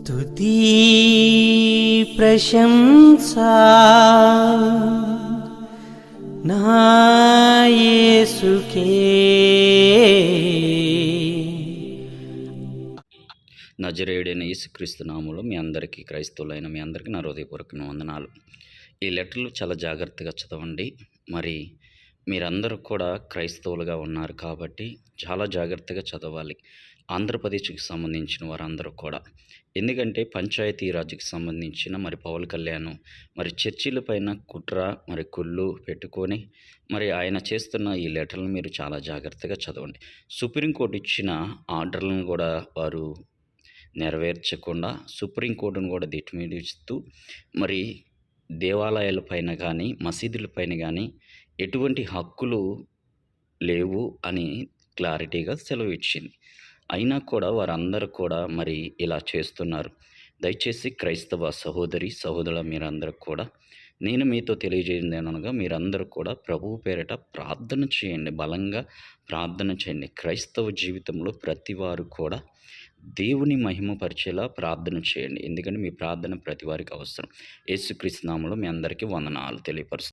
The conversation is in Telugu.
స్తుతి ప్రశంసా. నా యేసుకే. నజరేయుడైన యేసుక్రీస్తు నామంలో మీ అందరికీ క్రైస్తవులైన మీ అందరికీ నా హృదయపూర్వక వందనాలు. ఈ లెటర్లు చాలా జాగ్రత్తగా చదవండి. మరి మీరందరూ కూడా క్రైస్తవులుగా ఉన్నారు కాబట్టి చాలా జాగ్రత్తగా చదవాలి. ఆంధ్రప్రదేశ్కి సంబంధించిన వారందరూ కూడా. ఎందుకంటే పంచాయతీ రాజుకి సంబంధించిన మరి పవన్ కళ్యాణ్ మరి చర్చిల పైన కుట్ర మరి కుళ్ళు పెట్టుకొని మరి ఆయన చేస్తున్న ఈ లెటర్లను మీరు చాలా జాగ్రత్తగా చదవండి. సుప్రీంకోర్టు ఇచ్చిన ఆర్డర్లను కూడా వారు నెరవేర్చకుండా సుప్రీంకోర్టును కూడా దిట్టుమీడిస్తూ మరి దేవాలయాల పైన కానీ మసీదులపైన కానీ ఎటువంటి హక్కులు లేవు అని క్లారిటీగా సెలవు ఇచ్చింది. అయినా కూడా వారందరూ కూడా మరి ఇలా చేస్తున్నారు. దయచేసి క్రైస్తవ సహోదరి సహోదరుల మీరందరూ కూడా నేను మీతో తెలియజేయండి అనగా మీరందరూ కూడా ప్రభువు పేరిట ప్రార్థన చేయండి. బలంగా ప్రార్థన చేయండి. క్రైస్తవ జీవితంలో ప్రతి వారు కూడా దేవుని మహిమపరిచేలా ప్రార్థన చేయండి. ఎందుకంటే మీ ప్రార్థన ప్రతి వారికి అవసరం. యేసుక్రీస్తు నామంలో మీ అందరికీ వందనాలు తెలియపరుస్తాను